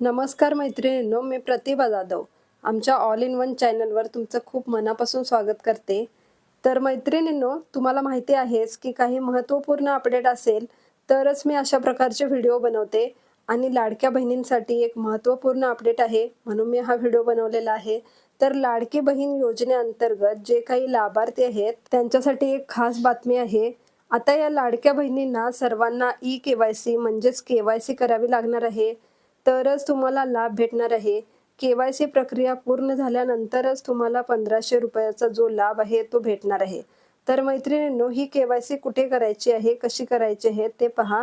नमस्कार मैत्रिणींनो मी प्रतिभा जाधव. आमच्या ऑल इन वन चॅनलवर तुमचं खूप मनापासून स्वागत करते. तर मैत्रिणींनो तुम्हाला माहिती आहेच की काही महत्त्वपूर्ण अपडेट असेल तरच मी अशा प्रकारचे व्हिडिओ बनवते. आणि लाडक्या बहिणींसाठी एक महत्त्वपूर्ण अपडेट आहे म्हणून मी हा व्हिडिओ बनवलेला आहे. तर लाडकी बहीण योजनेअंतर्गत जे काही लाभार्थी आहेत त्यांच्यासाठी एक खास बातमी आहे. आता या लाडक्या बहिणींना सर्वांना ई के वाय सी म्हणजेच के वाय सी करावी लागणार आहे. तरच तुम्हाला लाभ भेटणार आहे. के वाय सी प्रक्रिया पूर्ण झाल्यानंतरच तुम्हाला पंधराशे रुपयाचा जो लाभ आहे तो भेटणार आहे. तर मैत्रिणींनो ही के वाय सी कुठे करायची आहे कशी करायची आहे ते पहा.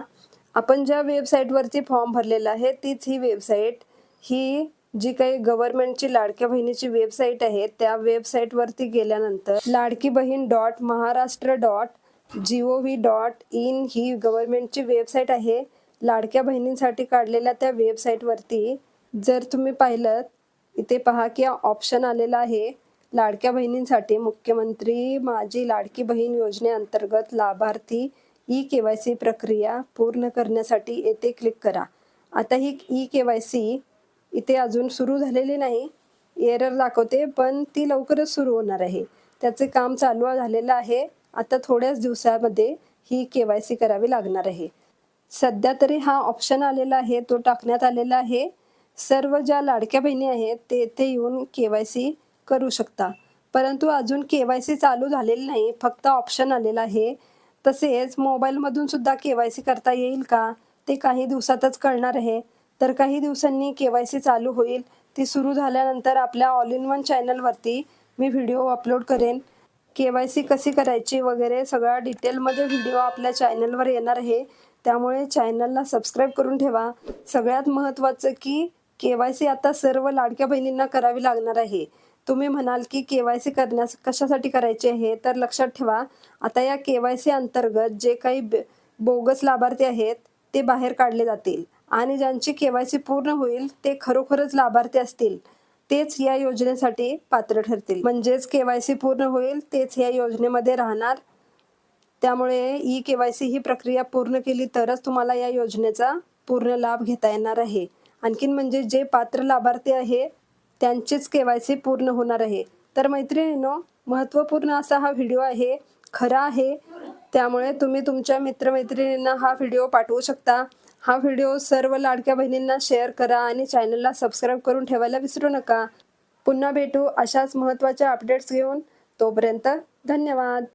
आपण ज्या वेबसाईटवरती फॉर्म भरलेला आहे तीच ही वेबसाईट ही जी काही गव्हर्नमेंटची लाडक्या बहिणीची वेबसाईट आहे त्या वेबसाईटवरती गेल्यानंतर Ladki Bahin dot Maharashtra dot G O V dot in ही गव्हर्नमेंटची वेबसाईट आहे. लाडक्या बहिणींसाठी काढलेल्या त्या वेबसाईटवरती जर तुम्ही पाहिलं इथे पहा की ऑप्शन आलेला आहे. लाडक्या बहिणींसाठी मुख्यमंत्री माझी लाडकी बहीण योजनेअंतर्गत लाभार्थी ई के वाय सी प्रक्रिया पूर्ण करण्यासाठी येथे क्लिक करा. आता ही ई के वाय सी इथे अजून सुरू झालेली नाही एरर दाखवते पण ती लवकरच सुरू होणार आहे. त्याचे काम चालू झालेलं आहे. आता थोड्याच दिवसामध्ये ही के वाय सी करावी लागणार आहे. सध्या तरी हा ऑप्शन आलेला आहे तो टाकण्यात आलेला आहे. सर्व ज्या लाडक्या बहिणी आहेत ते ते येऊन के वाय सी करू शकता. परंतु अजून के वाय सी चालू झालेली नाही फक्त ऑप्शन आलेला आहे. तसेच मोबाईलमधून सुद्धा के वाय सी करता येईल का ते काही दिवसातच कळणार आहे. तर काही दिवसांनी के वाय सी चालू होईल. ती सुरू झाल्यानंतर आपल्या ऑल इन वन चॅनलवरती मी व्हिडिओ अपलोड करेन. के वाय सी कशी करायची वगैरे सगळा डिटेलमध्ये व्हिडिओ आपल्या चॅनलवर येणार आहे. त्यामुळे चॅनलला सबस्क्राईब करून ठेवा. सगळ्यात महत्त्वाचं की के वाय सी आता सर्व लाडक्या बहिणींना करावी लागणार आहे. तुम्ही म्हणाल की के वाय सी करण्यास कशासाठी करायचे आहे? तर लक्षात ठेवा. आता या के वाय सी अंतर्गत जे काही बोगस लाभार्थी आहेत ते बाहेर काढले जातील. आणि ज्यांची के वाय सी पूर्ण होईल ते खरोखरच लाभार्थी असतील. तेच या योजनेसाठी पात्र ठरतील. म्हणजेच के वाय सी पूर्ण होईल तेच या योजनेमध्ये राहणार. त्यामुळे ई के वाय सी ही प्रक्रिया पूर्ण केली तरच तुम्हाला या योजनेचा पूर्ण लाभ घेता येणार आहे. आणखीन म्हणजे जे पात्र लाभार्थी आहे त्यांचीच के वाय सी पूर्ण होणार आहे. तर मैत्रिणीनो महत्त्वपूर्ण असा हा व्हिडिओ आहे खरा आहे. त्यामुळे तुम्ही तुमच्या मित्रमैत्रिणींना हा व्हिडिओ पाठवू शकता. हा व्हिडिओ सर्व लाडक्या बहिणींना शेअर करा आणि चॅनलला सबस्क्राईब करून ठेवायला विसरू नका. पुन्हा भेटू अशाच महत्त्वाच्या अपडेट्स घेऊन. तोपर्यंत धन्यवाद.